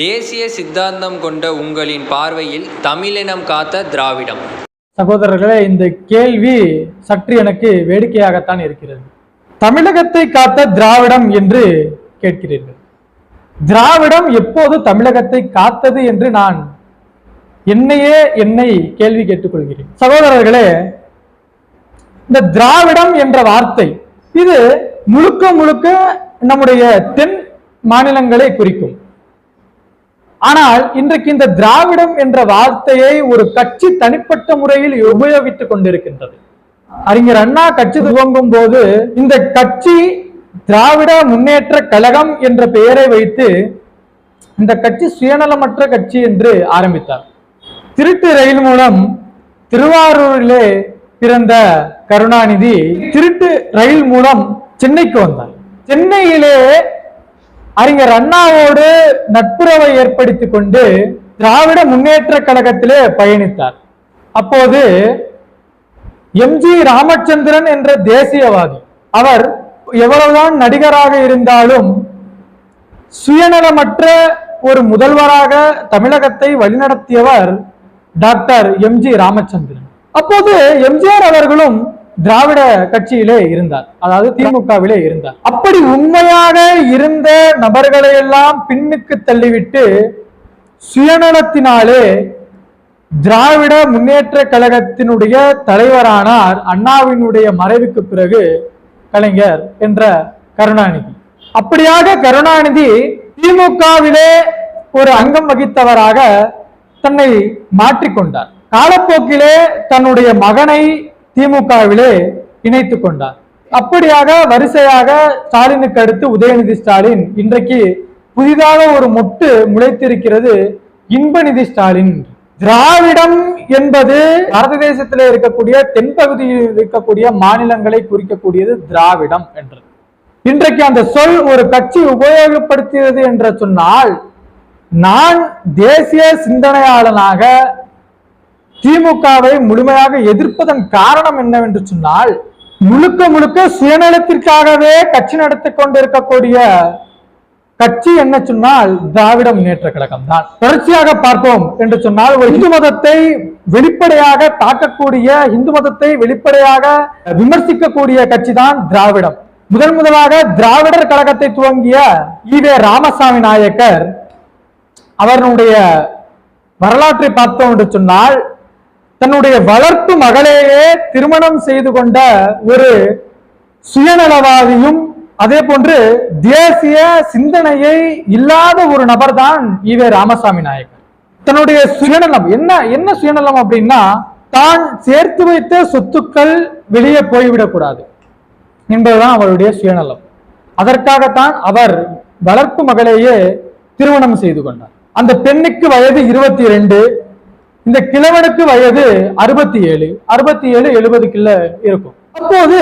தேசிய சித்தாந்தம் கொண்ட உங்களின் பார்வையில் தமிழினம் காத்த திராவிடம். சகோதரர்களே இந்த கேள்வி சற்று எனக்கு வேடிக்கையாகத்தான் இருக்கிறது. தமிழகத்தை காத்த திராவிடம் என்று கேட்கிறீர்கள். திராவிடம் எப்போது தமிழகத்தை காத்தது என்று நான் என்னையே என்னை கேள்வி கேட்டுக்கொள்கிறேன். சகோதரர்களே இந்த திராவிடம் என்ற வார்த்தை இது முழுக்க முழுக்க நம்முடைய தென் மாநிலங்களை குறிக்கும். ஆனால் இன்றைக்கு இந்த திராவிடம் என்ற வார்த்தையை ஒரு கட்சி தனிப்பட்ட முறையில் உபயோகித்துக் கொண்டிருக்கின்றது. அறிஞர் அண்ணா கட்சி துவங்கும் போது இந்த கட்சி திராவிட முன்னேற்ற கழகம் என்ற பெயரை வைத்து இந்த கட்சி சுயநலமற்ற கட்சி என்று ஆரம்பித்தார். திருட்டு ரயில் மூலம் திருவாரூரிலே பிறந்த கருணாநிதி திருட்டு ரயில் மூலம் சென்னைக்கு வந்தார். சென்னையிலே அறிஞர் அண்ணாவோடு நட்புறவை ஏற்படுத்திக் கொண்டு திராவிட முன்னேற்ற கழகத்திலே பயணித்தார். அப்போது எம்ஜி ராமச்சந்திரன் என்ற தேசியவாதி. அவர் எவ்வளவுதான் நடிகராக இருந்தாலும் சுயநலமற்ற ஒரு முதல்வராக தமிழகத்தை வழிநடத்தியவர் டாக்டர் எம்ஜி ராமச்சந்திரன். அப்போது எம்ஜிஆர் அவர்களும் திராவிட கட்சியிலே இருந்தார். அதாவது திமுகவிலே இருந்தார். அப்படி உண்மையாக இருந்த நபர்களை எல்லாம் பின்னுக்கு தள்ளிவிட்டு சுயநலத்தினாலே திராவிட முன்னேற்ற கழகத்தினுடைய தலைவரானார் அண்ணாவினுடைய மறைவுக்கு பிறகு கலைஞர் என்ற கருணாநிதி. அப்படியாக கருணாநிதி திமுகவிலே ஒரு அங்கம் வகித்தவராக தன்னை மாற்றிக்கொண்டார். காலப்போக்கிலே தன்னுடைய மகனை திமுகவிலே இணைத்துக் கொண்டார். அப்படியாக வரிசையாக ஸ்டாலினுக்கு அடுத்து உதயநிதி ஸ்டாலின் இன்றைக்கு புதிதாக ஒரு மொட்டு முளைத்திருக்கிறது இன்பநிதி ஸ்டாலின். திராவிடம் என்பது பாரத தேசத்தில் இருக்கக்கூடிய தென்பகுதியில் இருக்கக்கூடிய மாநிலங்களை குறிக்கக்கூடியது திராவிடம் என்றது. இன்றைக்கு அந்த சொல் ஒரு கட்சி உபயோகப்படுத்தியது என்று சொன்னால் நான் தேசிய சிந்தனையாளனாக திமுகவை முழுமையாக எதிர்ப்பதன் காரணம் என்னவென்று சொன்னால் முழுக்க முழுக்க சுயநலத்திற்காகவே கட்சி நடத்திக் கொண்டிருக்கக்கூடிய கட்சி என்ன சொன்னால் திராவிட முன்னேற்ற கழகம் தான் தொடர்ச்சியாக பார்ப்போம் என்று சொன்னால் ஒரு இந்து மதத்தை வெளிப்படையாக தாக்கக்கூடிய இந்து மதத்தை வெளிப்படையாக விமர்சிக்கக்கூடிய கட்சி தான் திராவிடம். முதன் முதலாக திராவிடர் கழகத்தை துவங்கிய ஈவே ராமசாமி நாயக்கர் அவருடைய வரலாற்றை பார்த்தோம் என்று சொன்னால் தன்னுடைய வளர்ப்பு மகளையே திருமணம் செய்து கொண்ட ஒரு சுயநலவாதியும் அதே போன்று தேசிய சிந்தனையை இல்லாத ஒரு நபர் தான் ஈவே ராமசாமி நாயக்கர். தன்னுடைய சுயநலம் என்ன என்ன சுயநலம் அப்படின்னா தான் சேர்த்து வைத்த சொத்துக்கள் வெளியே போய்விடக்கூடாது என்பதுதான் அவருடைய சுயநலம். அதற்காகத்தான் அவர் வளர்ப்பு மகளையே திருமணம் செய்து கொண்டார். அந்த பெண்ணுக்கு வயது இருபத்தி ரெண்டு இந்த கிழவனுக்கு வயது அறுபத்தி ஏழு. அறுபத்தி ஏழு எழுபதுக்குள்ள இருக்கும். அப்போது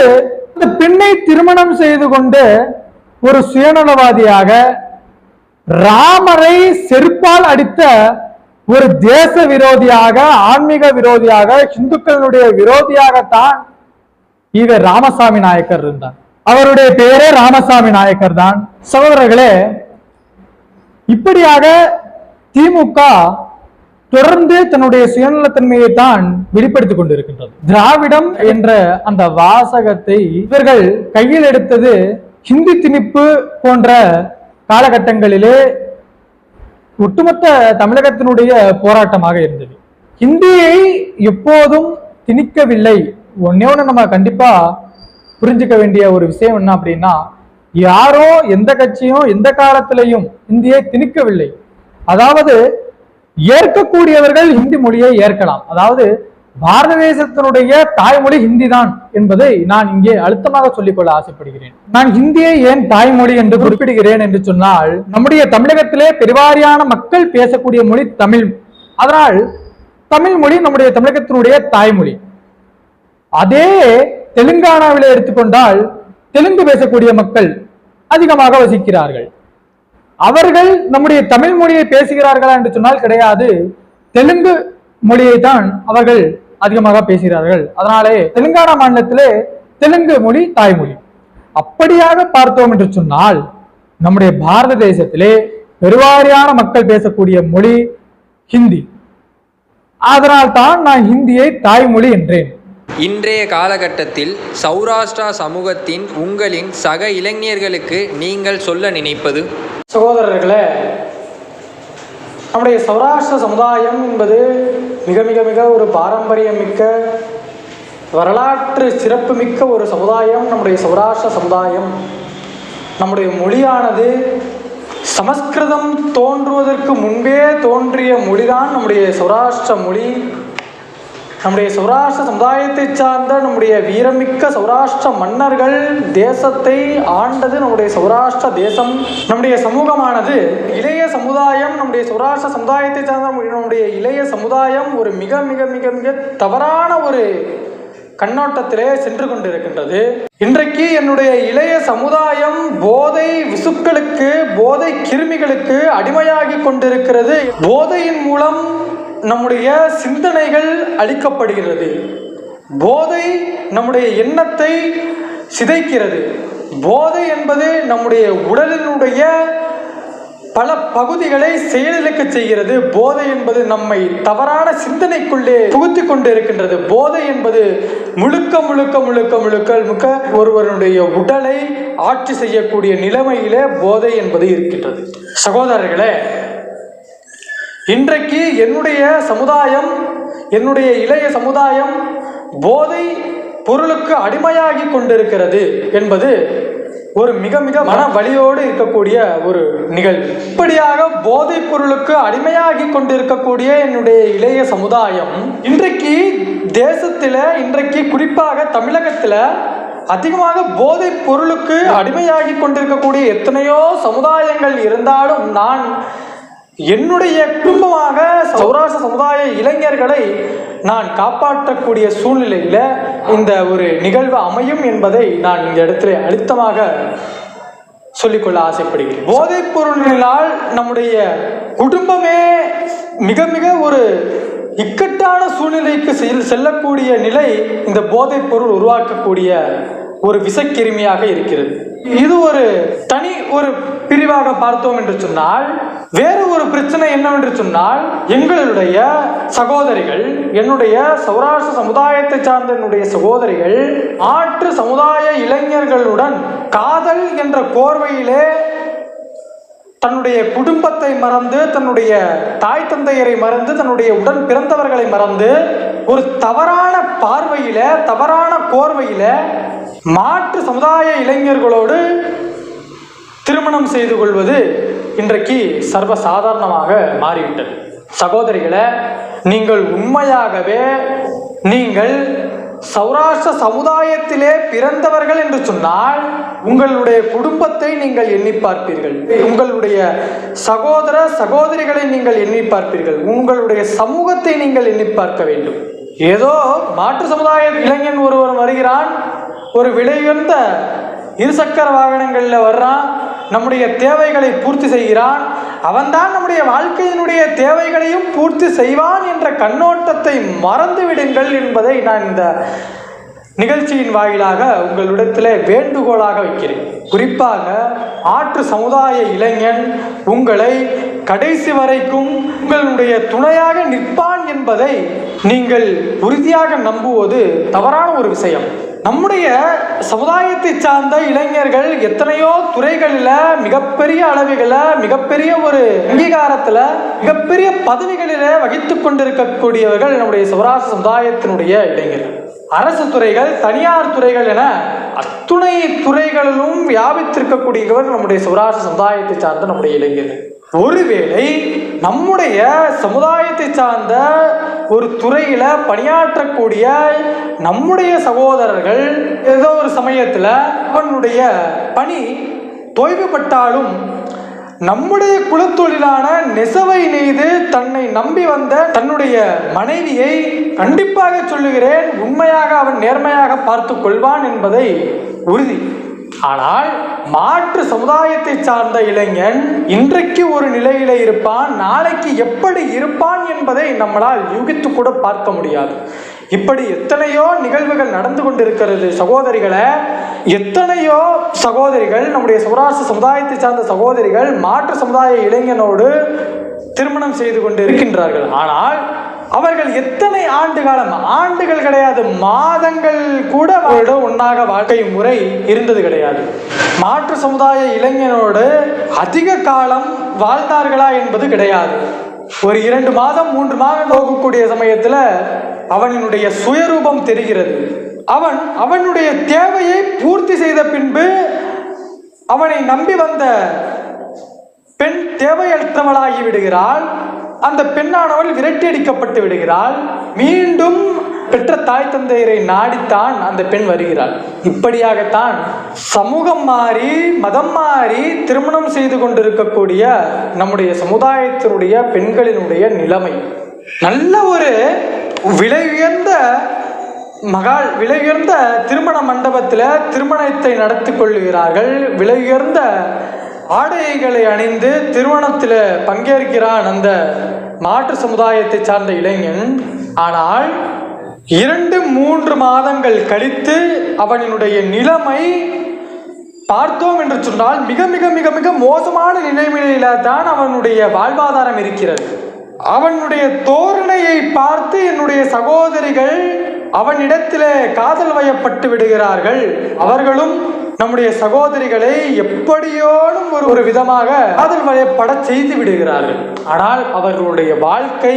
இந்த பெண்ணை திருமணம் செய்து கொண்டு ஒரு சுயநலவாதியாக ராமரை செருப்பால் அடித்த ஒரு தேச விரோதியாக ஆன்மீக விரோதியாக இந்துக்களுடைய விரோதியாகத்தான் இவர் ராமசாமி நாயக்கர் இருந்தார். அவருடைய பெயரே ராமசாமி நாயக்கர் தான். சகோதரர்களே இப்படியாக திமுக தொடர்ந்து தன்னுடைய சுயநலத்தன்மையை தான் வெளிப்படுத்திக் கொண்டிருக்கின்றது. திராவிடம் என்ற அந்த வாசகத்தை இவர்கள் கையில் எடுத்தது ஹிந்தி திணிப்பு போன்ற காலகட்டங்களிலே ஒட்டுமொத்த தமிழகத்தினுடைய போராட்டமாக இருந்தது. ஹிந்தியை எப்போதும் திணிக்கவில்லை. ஒன்னே ஒன்று நம்ம கண்டிப்பா புரிஞ்சுக்க வேண்டிய ஒரு விஷயம் என்ன அப்படின்னா யாரோ எந்த கட்சியும் எந்த காலத்திலையும் இந்தியை திணிக்கவில்லை. அதாவது ஏற்கக்கூடியவர்கள் ஹிந்தி மொழியை ஏற்கலாம். அதாவது பாரத தேசத்தினுடைய தாய்மொழி ஹிந்தி தான் என்பதை நான் இங்கே அழுத்தமாக சொல்லிக்கொள்ள ஆசைப்படுகிறேன். நான் ஹிந்தியை ஏன் தாய்மொழி என்று குறிப்பிடுகிறேன் என்று சொன்னால் நம்முடைய தமிழகத்திலே பெருவாரியான மக்கள் பேசக்கூடிய மொழி தமிழ். அதனால் தமிழ் மொழி நம்முடைய தமிழகத்தினுடைய தாய்மொழி. அதே தெலுங்கானாவிலே எடுத்துக்கொண்டால் தெலுங்கு பேசக்கூடிய மக்கள் அதிகமாக வசிக்கிறார்கள். அவர்கள் நம்முடைய தமிழ் மொழியை பேசுகிறார்களா என்று சொன்னால் கிடையாது. தெலுங்கு மொழியை தான் அவர்கள் அதிகமாக பேசுகிறார்கள். அதனாலே தெலுங்கானா மாநிலத்திலே தெலுங்கு மொழி தாய்மொழி. அப்படியாக பார்த்தோம் என்று சொன்னால் நம்முடைய பாரத தேசத்திலே பெருவாரியான மக்கள் பேசக்கூடிய மொழி ஹிந்தி. அதனால் தான் நான் ஹிந்தியை தாய்மொழி என்றேன். இன்றைய காலகட்டத்தில் சௌராஷ்டிரா சமூகத்தின் உங்களின் சக இளைஞர்களுக்கு நீங்கள் சொல்ல நினைப்பது? சகோதரர்களே நம்முடைய சௌராஷ்டிர சமுதாயம் என்பது மிக மிக மிக ஒரு பாரம்பரியம் மிக்க வரலாற்று சிறப்புமிக்க ஒரு சமுதாயம் நம்முடைய சௌராஷ்டிர சமுதாயம். நம்முடைய மொழியானது சமஸ்கிருதம் தோன்றுவதற்கு முன்பே தோன்றிய மொழிதான் நம்முடைய சௌராஷ்டிர மொழி. நம்முடைய சௌராஷ்டிர சமுதாயத்தை சார்ந்த நம்முடைய வீரமிக்க சௌராஷ்டிர மன்னர்கள் தேசத்தை ஆண்டது நம்முடைய சௌராஷ்டிர தேசம் நம்முடைய சமூகமானது இளைய சமுதாயம் நம்முடைய சௌராஷ்டிர சமுதாயத்தை சார்ந்த நம்முடைய- இளைய சமுதாயம் ஒரு மிக மிக மிக மிக தவறான ஒரு கண்ணோட்டத்திலே சென்று கொண்டிருக்கின்றது. இன்றைக்கு என்னுடைய இளைய சமுதாயம் போதை விசுக்களுக்கு போதை கிருமிகளுக்கு அடிமையாகி கொண்டிருக்கிறது. போதையின் மூலம் நம்முடைய சிந்தனைகள் அளிக்கப்படுகிறது போதை நம்முடைய எண்ணத்தை சிதைக்கிறது. போதை என்பது நம்முடைய உடலினுடைய பல பகுதிகளை செயலிழக்க செய்கிறது. போதை என்பது நம்மை தவறான சிந்தனைக்குள்ளே புகுத்தி கொண்டு இருக்கின்றது போதை என்பது முழுக்க முழுக்க முழுக்க முழுக்க முழுக்க ஒருவருடைய உடலை ஆட்சி செய்யக்கூடிய நிலைமையிலே போதை என்பது இருக்கின்றது. சகோதரர்களே இன்றைக்கு என்னுடைய சமுதாயம் என்னுடைய இளைய சமுதாயம் போதை பொருளுக்கு அடிமையாகி கொண்டிருக்கிறது என்பது ஒரு மிக மிக மன வழியோடு இருக்கக்கூடிய ஒரு நிகழ்வு. இப்படியாக போதைப் பொருளுக்கு அடிமையாகி கொண்டிருக்கக்கூடிய என்னுடைய இளைய சமுதாயம் இன்றைக்கு தேசத்தில் இன்றைக்கு குறிப்பாக தமிழகத்தில் அதிகமாக போதைப் பொருளுக்கு அடிமையாகி கொண்டிருக்கக்கூடிய எத்தனையோ சமுதாயங்கள் இருந்தாலும் நான் என்னுடைய குடும்பமாக சௌராஷ்டிர சமுதாய இளைஞர்களை நான் காப்பாற்றக்கூடிய சூழ்நிலையில் இந்த ஒரு நிகழ்வு அமையும் என்பதை நான் இந்த இடத்துல அழுத்தமாக சொல்லிக்கொள்ள ஆசைப்படுகிறேன். போதைப் பொருளினால் நம்முடைய குடும்பமே மிக மிக ஒரு இக்கட்டான சூழ்நிலைக்கு செல்லக்கூடிய நிலை இந்த போதைப் பொருள் உருவாக்கக்கூடிய ஒரு விசக்கிருமியாக இருக்கிறது. இது ஒரு தனி ஒரு பிரிவாக பார்த்தோம் என்று சொன்னால் வேறு ஒரு பிரச்சனை என்னவென்று சொன்னால் எங்களுடைய சகோதரிகள் என்னுடைய சௌராஷ்டிர சமுதாயத்தை சார்ந்த என்னுடைய சகோதரிகள் ஆற்று சமுதாய இளைஞர்களுடன் காதல் என்ற கோர்வையிலே தன்னுடைய குடும்பத்தை மறந்து தன்னுடைய தாய் தந்தையரை மறந்து தன்னுடைய உடன் பிறந்தவர்களை மறந்து ஒரு தவறான பார்வையில தவறான கோர்வையில மாற்று சமுதாய இளைஞர்களோடு திருமணம் செய்து கொள்வது இன்றைக்கு சர்வசாதாரணமாக மாறிவிட்டது. சகோதரிகளை நீங்கள் உண்மையாகவே நீங்கள் சௌராஷ்டிர சமுதாயத்திலே பிறந்தவர்கள் என்று சொன்னால் உங்களுடைய குடும்பத்தை நீங்கள் எண்ணி பார்ப்பீர்கள். உங்களுடைய சகோதர சகோதரிகளை நீங்கள் எண்ணி பார்ப்பீர்கள். உங்களுடைய சமூகத்தை நீங்கள் எண்ணி பார்க்க வேண்டும். ஏதோ மாற்று சமுதாய இளைஞன் ஒருவன் வருகிறான். ஒரு விலையுயர்ந்த இருசக்கர வாகனங்களில் வர்றான். நம்முடைய தேவைகளை பூர்த்தி செய்கிறான். அவன்தான் நம்முடைய வாழ்க்கையினுடைய தேவைகளையும் பூர்த்தி செய்வான் என்ற கண்ணோட்டத்தை மறந்துவிடுங்கள் என்பதை நான் இந்த நிகழ்ச்சியின் வாயிலாக உங்களிடத்தில் வேண்டுகோளாக வைக்கிறேன். குறிப்பாக ஆற்று சமுதாய இளைஞன் உங்களை கடைசி வரைக்கும் உங்களுடைய துணையாக நிற்பான் என்பதை நீங்கள் உறுதியாக நம்புவது தவறான ஒரு விஷயம். நம்முடைய சமுதாயத்தை சார்ந்த இளைஞர்கள் எத்தனையோ துறைகளில் மிகப்பெரிய அளவுகளில் மிகப்பெரிய ஒரு அங்கீகாரத்தில் மிகப்பெரிய பதவிகளில் வகித்து கொண்டிருக்கக்கூடியவர்கள் நம்முடைய சௌராஷ்டிர சமுதாயத்தினுடைய இளைஞர்கள். அரசு துறைகள் தனியார் துறைகள் என அத்துணை துறைகளிலும் வியாபித்திருக்கக்கூடியவர் நம்முடைய சௌராஷ்டிர சமுதாயத்தை சார்ந்த நம்முடைய இளைஞர்கள். ஒருவேளை நம்முடைய சமுதாயத்தை சார்ந்த ஒரு துறையில் பணியாற்றக்கூடிய நம்முடைய சகோதரர்கள் ஏதோ ஒரு சமயத்தில் அவனுடைய பணி தொய்வுபட்டாலும் நம்முடைய குலத்தொழிலான நெசவை நெய்து தன்னை நம்பி வந்த தன்னுடைய மனைவியை கண்டிப்பாக சொல்லுகிறேன் உண்மையாக அவன் நேர்மையாக பார்த்து கொள்வான் என்பதை உறுதி. ஆனால் மாற்று சமுதாயத்தை சார்ந்த இளைஞன் இன்றைக்கு ஒரு நிலையில இருப்பான் நாளைக்கு எப்படி இருப்பான் என்பதை நம்மளால் யூகித்து கூட பார்க்க முடியாது. இப்படி எத்தனையோ நிகழ்வுகள் நடந்து கொண்டிருக்கிறது சகோதரிகளை எத்தனையோ சகோதரிகள் நம்முடைய சௌராஷ்டிர சமுதாயத்தை சார்ந்த சகோதரிகள் மாற்று சமுதாய இளைஞனோடு திருமணம் செய்து கொண்டு இருக்கின்றார்கள் ஆனால் அவர்கள் எத்தனை ஆண்டு காலம்? ஆண்டுகள் கிடையாது மாதங்கள் கூட அவரோட ஒன்றாக வாழ்க்கை முறை இருந்தது கிடையாது. மாற்று சமுதாய இளைஞனோடு அதிக காலம் வாழ்ந்தார்களா என்பது கிடையாது. ஒரு இரண்டு மாதம் மூன்று மாதம் போகக்கூடிய சமயத்தில் அவனினுடைய சுயரூபம் தெரிகிறது. அவன் அவனுடைய தேவையை பூர்த்தி செய்த பின்பு அவனை நம்பி வந்த பெண் தேவையற்றவளாகி விடுகிறாள். அந்த பெண்ணானவள் விரட்டியடிக்கப்பட்டு விடுகிறாள். மீண்டும் பெற்ற தாய் தந்தையரை நாடித்தான் அந்த பெண் வருகிறாள். இப்படியாகத்தான் சமூகம் மாறி மதம் மாறி திருமணம் செய்து கொண்டிருக்கக்கூடிய நம்முடைய சமுதாயத்தினுடைய பெண்களினுடைய நிலைமை. நல்ல ஒரு விலை உயர்ந்த மகால் விலை உயர்ந்த திருமண மண்டபத்தில் திருமணத்தை நடத்தி கொள்கிறார்கள் விலை உயர்ந்த ஆடைகளை அணிந்து திருமணத்தில் பங்கேற்கிறான் அந்த மாற்று சமுதாயத்தை சார்ந்த இளைஞன். ஆனால் இரண்டு மூன்று மாதங்கள் கழித்து அவனினுடைய நிலைமை பார்த்தோம் என்று சொன்னால் மிக மிக மிக மிக மோசமான நிலைமையில தான் அவனுடைய வாழ்வாதாரம் இருக்கிறது. அவனுடைய தோரணையை பார்த்து என்னுடைய சகோதரிகள் அவனிடத்தில் காதல் வயப்பட்டு விடுகிறார்கள். அவர்களும் நம்முடைய சகோதரிகளை எப்படியோனும் ஒரு ஒரு விதமாக காதல் வயப்பட செய்து விடுகிறார்கள். ஆனால் அவர்களுடைய வாழ்க்கை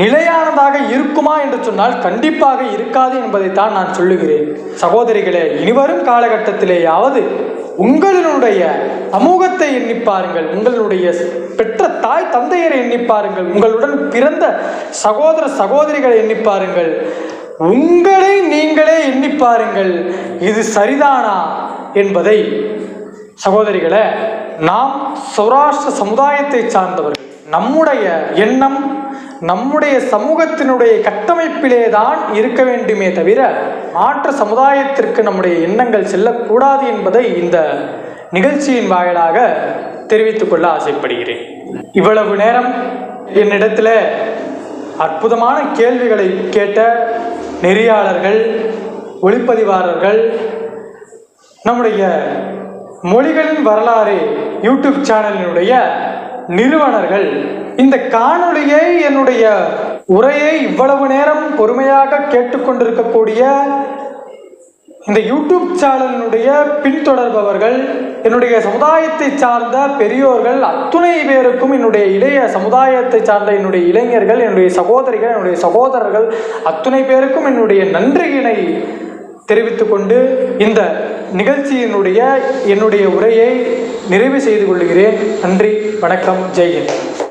நிலையானதாக இருக்குமா என்று சொன்னால் கண்டிப்பாக இருக்காது என்பதைத்தான் நான் சொல்லுகிறேன். சகோதரிகளே இனிவரும் காலகட்டத்திலேயாவது உங்களினுடைய சமூகத்தை எண்ணி பாருங்கள். உங்களுடைய பெற்ற தாய் தந்தையரை எண்ணி பாருங்கள். உங்களுடன் பிறந்த சகோதர சகோதரிகளை எண்ணி பாருங்கள். உங்களை நீங்களே எண்ணி பாருங்கள். இது சரிதானா என்பதை சகோதரிகளை நாம் சௌராஷ்டிர சமுதாயத்தை சார்ந்தவர்கள் நம்முடைய எண்ணம் நம்முடைய சமூகத்தினுடைய கட்டமைப்பிலே தான் இருக்க வேண்டுமே தவிர மாற்று சமுதாயத்திற்கு நம்முடைய எண்ணங்கள் செல்லக்கூடாது என்பதை இந்த நிகழ்ச்சியின் வாயிலாக தெரிவித்துக் கொள்ள ஆசைப்படுகிறேன். இவ்வளவு நேரம் என்னிடத்தில் அற்புதமான கேள்விகளை கேட்ட நெறியாளர்கள் ஒளிப்பதிவாளர்கள் நம்முடைய மொழிகளின் வரலாறு யூடியூப் சேனலினுடைய நிறுவனர்கள் இந்த காணொளியை என்னுடைய உரையை இவ்வளவு நேரம் பொறுமையாக கேட்டுக்கொண்டிருக்கக்கூடிய இந்த யூடியூப் சேனலினுடைய பின்தொடர்பவர்கள் என்னுடைய சமுதாயத்தை சார்ந்த பெரியோர்கள் அத்துணை பேருக்கும் என்னுடைய இளைய சமுதாயத்தை சார்ந்த என்னுடைய இளைஞர்கள் என்னுடைய சகோதரிகள் என்னுடைய சகோதரர்கள் அத்துணை பேருக்கும் என்னுடைய நன்றியினை தெரிவித்துக்கொண்டு இந்த நிகழ்ச்சியினுடைய என்னுடைய உரையை நிறைவு செய்து கொள்கிறேன். நன்றி வணக்கம் ஜெய்ஹிந்த்